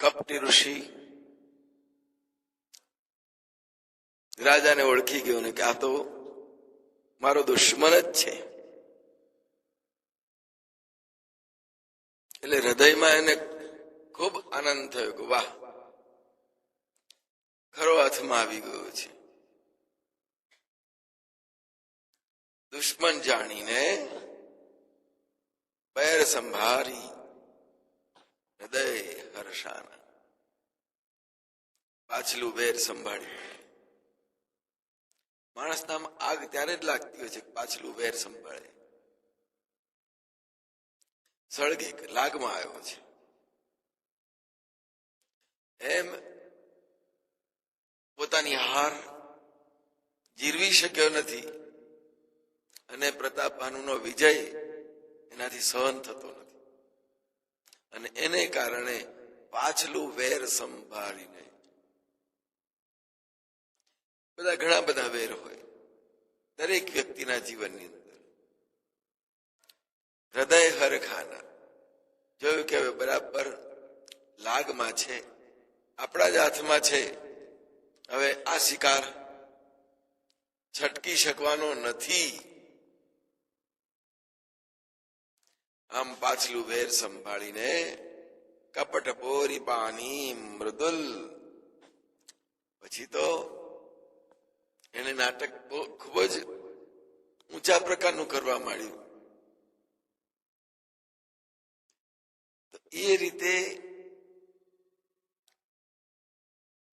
કપટી ઋષિ રાજાને ઓળખી ગયો ને કે આ તો મારો દુશ્મન જ છે. એટલે હૃદયમાં એને ખૂબ આનંદ થયો કે વાહ, ખરો અર્થમાં આવી ગયો છે. દુશ્મન જાણીને પેર સંભારી હૃદય હર્ષાના. પાછલું વેર સંભાળ્યું. માણસના આગ ત્યારે જ લાગતી હોય છે પાછલું વેર સંભાળે. સળગી લાગમાં આવ્યો છે. એમ પોતાની હાર જીરવી શક્યો નથી અને પ્રતાપ ભાનુનો વિજય એનાથી સહન થતો નથી. અને એને કારણે પાછલું વેર સંભાળીને. બધા ઘણા બધા વેર હોય, દરેક વ્યક્તિના જીવનની અંદર. હૃદય હરખાના જોયું કે હવે બરાબર લાગમાં છે, આપણા જ હાથમાં છે. હવે આ શિકાર છટકી શકવાનો નથી. આમ પાછલું વેર સંભાળીને કપટ પોરી પાની મૃદુલ. પછી તો એને નાટક ખૂબ જ ઊંચા પ્રકારનું કરવા માંડ્યું. તો એ રીતે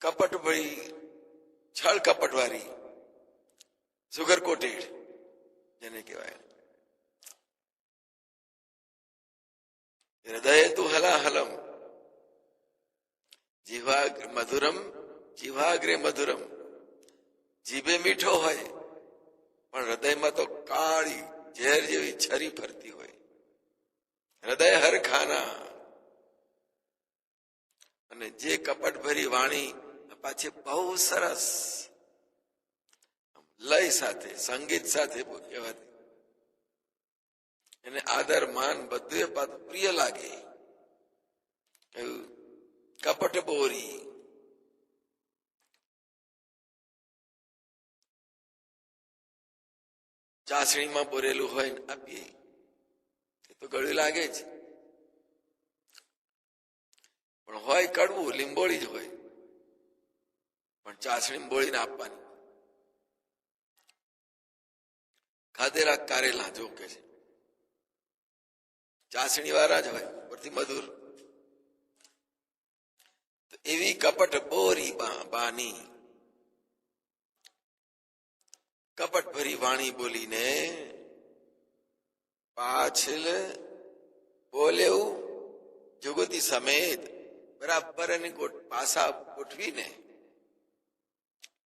કપટ ભળી છળ કપટ વાળી સુગર કોટેડ, જેને કહેવાય. હૃદય તું હલાહલમ જીવા મધુરમ જીવાગ્રે મધુરમ જીભે મીઠો હોય પણ હૃદયમાં તો કાળી ઝેર જેવી છરી ફરતી હોય હૃદય હર ખાના અને જે કપટ ભરી વાણી પાછી બહુ સરસ લય સાથે, સંગીત સાથે કહેવાતી એને આદર, માન બધે પ્રિય લાગે. કપટ બોરી. ચાસણીમાં બોરેલું હોય ને આપીએ. એ તો ગળ્યું લાગે જ. પણ હોય કડવું, લીંબોળી જ હોય. પણ ચાસણી બોળીને આપવાની. ખાધેરા કારેલા, જો કે છે. ચાસણી વાળા જ હોય, ઉપરથી મધુર. એવી કપટ બોરી બાની. કપટ ભરી વાણી બોલીને પાછળ બોલેવું જગતી સમેત બરાબર એને પાસા ગોઠવીને,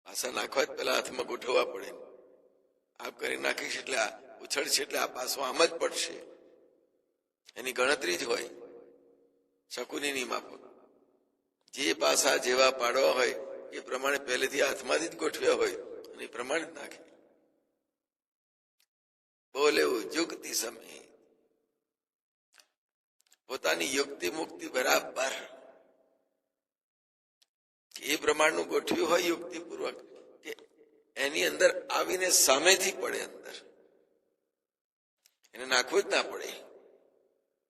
પાસા નાખવા જ પેલા હાથમાં ગોઠવવા પડે. આપ કરી નાખીશ એટલે ઉછળશે એટલે આ પાસો આમ જ પડશે. એની ગણતરી જ હોય. શકુનીની માફક જે પાસા જેવા પાડવા હોય, એ પ્રમાણે પહેલેથી હાથમાંથી જ ગોઠવ્યા હોય અને એ પ્રમાણે જ નાખે. બોલે યુક્તિ સમય. પોતાની યુક્તિ મુક્તિ બરાબર. એ પ્રમાણનું ગોઠવ્યું હોય યુક્તિપૂર્વક કે એની અંદર આવીને સામેથી પડે અંદર. એને નાખવું જ ના પડે.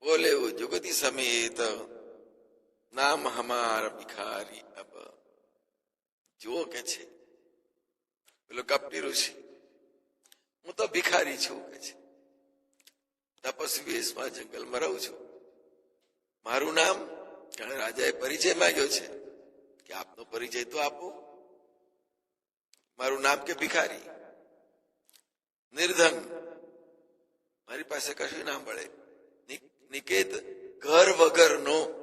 બોલે જુગતિ સમેત, નામ હમાર ભિખારી અબ. જુઓ કે છે. પેલો કપટી ઋષિ, હું તો ભિખારી છું, કે છે. તપસ્વી વેશમાં જંગલમાં રહું છું. મારું નામ જાણે રાજાએ પરિચય માંગ્યો છે. કે આપનો પરિચય તો આપો. મારું નામ કે ભિખારી? નિર્ધન. મારી પાસે કશું નામ મળે. નિકેત ઘર વગરનો.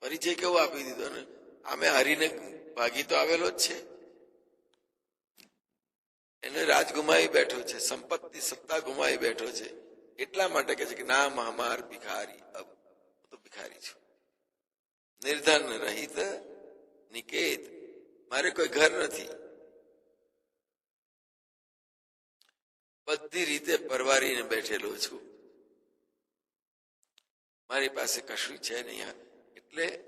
પરિચય કેવો આપી દીધો ને? આમે હરીને ભાગી તો આવેલો જ છે. એને રાજ ગુમાવી બેઠો છે, સંપત્તિ સત્તા ગુમાવી બેઠો છે. એટલા માટે કે છે કે ના મહામાર ભિખારી. અબ તો ભિખારી છું. નિર્ધન રહિત નિકેત. મારે કોઈ ઘર નથી. બધી રીતે પરવારીને બેઠેલો છું. મારી પાસે કશું છે નહીં એટલે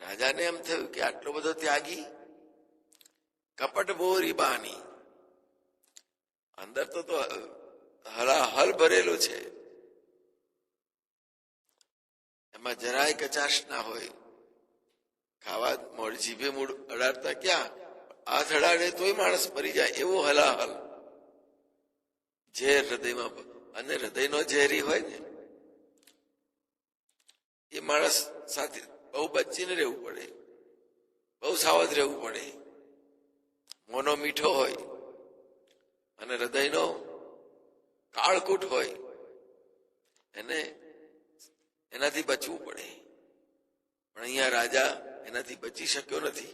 રાજાને એમ થયું કે આટલો બધો ત્યાગી? કપટ બોરી બાની. અંદર તો તો હલાહલ ભરેલું છે. એમાં જરાય કચાશ ના હોય. ખાવા મોડ જીભે મૂળ અડાડતા ક્યાં? હાથ અડાડે તોય માણસ મરી જાય એવો હલાહલ. ઝેર હૃદયમાં અને હૃદયનો ઝેરી હોય ને, એ માણસ સાથે બહુ બચીને રહેવું પડે. બહુ સાવધ રહેવું પડે. મોનો મીઠો હોય અને હૃદયનો કાળકૂટ હોય, એને એનાથી બચવું પડે. પણ અહીંયા રાજા એનાથી બચી શક્યો નથી.